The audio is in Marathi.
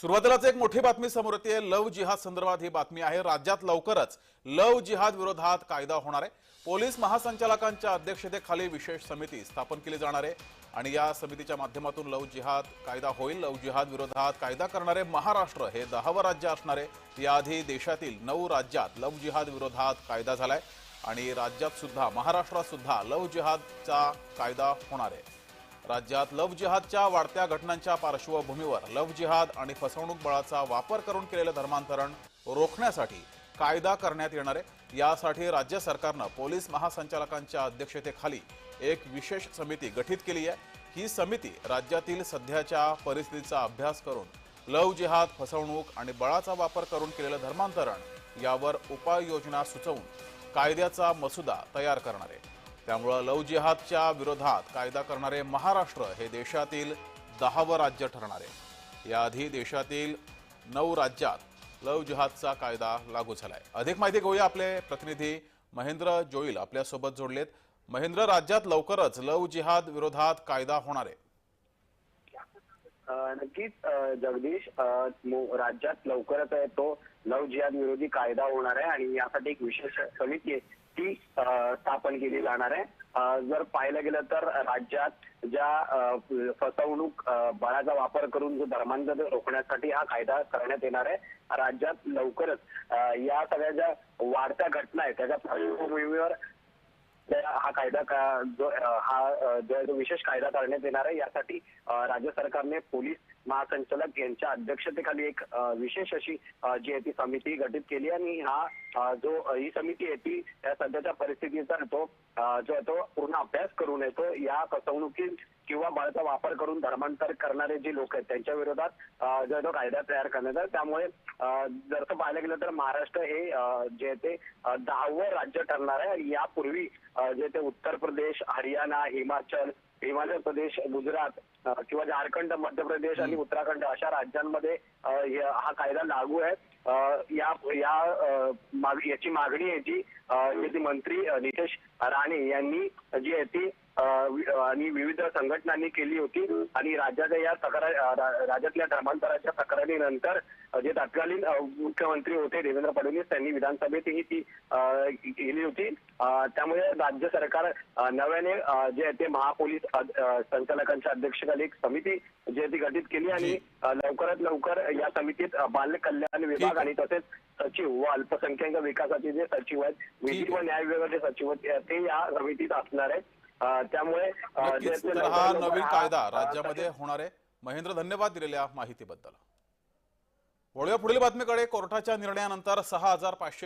सुरुवातीलाच एक मोठी बातमी समोर येते. लव जिहाद संदर्भात ही बातमी आहे. राज्यात लवकरच लव जिहाद विरोधात कायदा होणार आहे. पोलीस महासंचालकांच्या अध्यक्षतेखाली विशेष समिती स्थापन केली जाणार आहे. आणि या समितीच्या माध्यमातून लव जिहाद कायदा होईल. लव जिहाद विरोधात कायदा करणारे महाराष्ट्र हे दहावं राज्य असणार आहे. याआधी देशातील नऊ राज्यात लव जिहाद विरोधात कायदा झालाय. आणि राज्यात सुद्धा महाराष्ट्रात सुद्धा लव जिहादचा कायदा होणार आहे. राज्यात लव जिहादच्या वाढत्या घटनांच्या पार्श्वभूमीवर लव जिहाद आणि फसवणूक बळाचा वापर करून केलेलं धर्मांतरण रोखण्यासाठी कायदा करण्यात येणार आहे. यासाठी राज्य सरकारनं पोलीस महासंचालकांच्या अध्यक्षतेखाली एक विशेष समिती गठीत केली आहे. ही समिती राज्यातील सध्याच्या परिस्थितीचा अभ्यास करून लव जिहाद फसवणूक आणि बळाचा वापर करून केलेलं धर्मांतरण यावर उपाययोजना सुचवून कायद्याचा मसुदा तयार करणार आहे. त्यामुळं लव जिहादच्या विरोधात कायदा करणारे महाराष्ट्र हे देशातील दहावं राज्य ठरणार. आहे याआधी देशातील नऊ राज्यात लव जिहादचा कायदा लागू झालाय. अधिक माहिती घेऊया आपले प्रतिनिधी महेंद्र जोईल आपल्यासोबत जोडलेत. महेंद्र राज्यात लवकरच लव जिहाद विरोधात कायदा होणार आहे. नक्कीच जगदीश राज्यात लवकरच तो लव जिहाद विरोधी कायदा होणार आहे आणि यासाठी एक विशेष समिती आहे ती स्थापन केली जाणार आहे. जर पाहिलं गेलं तर राज्यात ज्या फसवणूक बळाचा वापर करून जो धर्मांतर रोखण्यासाठी हा कायदा करण्यात येणार आहे राज्यात लवकरच या सगळ्या ज्या वाढत्या घटना आहेत त्याच्या पार्श्वभूमीवर हा कायदा का- जो हा जो विशेष कायदा करण्यात येणार आहे. यासाठी राज्य सरकारने पोलीस महासंचालक यांच्या अध्यक्षतेखाली एक विशेष अशी जी आहे ती समिती गठीत केली आणि हा जो ही समिती आहे ती या सध्याच्या परिस्थितीचा तो जो आहे तो पूर्ण अभ्यास करून येतो. या फसवणुकी किंवा बळाचा वापर करून धर्मांतर करणारे जे लोक आहेत त्यांच्या विरोधात जो तो कायदा तयार करण्यात आला. त्यामुळे जर का पाहायला गेलं तर महाराष्ट्र हे जे ते दहावं राज्य ठरणार आहे. यापूर्वी जे ते उत्तर प्रदेश हरियाणा हिमाचल हिमाचल प्रदेश गुजरात किंवा झारखंड मध्य प्रदेश आणि उत्तराखंड अशा राज्यांमध्ये हे- कायदा लागू आहे. या या याची मागणी आहे जी मंत्री नितेश राणे यांनी जी आहे ती आणि विविध संघटनांनी केली होती आणि राज्याच्या या तक्रार राज्यातल्या धर्मांतराच्या तक्रारीनंतर जे तत्कालीन मुख्यमंत्री होते देवेंद्र फडणवीस त्यांनी विधानसभेतही ती केली होती त्यामुळे राज्य सरकार नव्याने जे आहे ते महापोलीस संचालकांच्या अध्यक्षतेखाली एक समिती जी आहे ती गठीत केली आणि लवकरात लवकर या समितीत बाल कल्याण विभाग. आणि तसेच सचिव व अल्पसंख्याक विकासाचे जे सचिव आहेत विधी व. न्याय विभागाचे सचिव आहेत, ते या समितीत असणार आहेत त्यामुळे हा नवीन कायदा राज्यामध्ये होणार महेंद्र धन्यवाद दिलेल्या माहितीबद्दल. वळूया पुढील बातमीकडे. कोर्टाच्या निर्णयानंतर सहा हजार पाचशे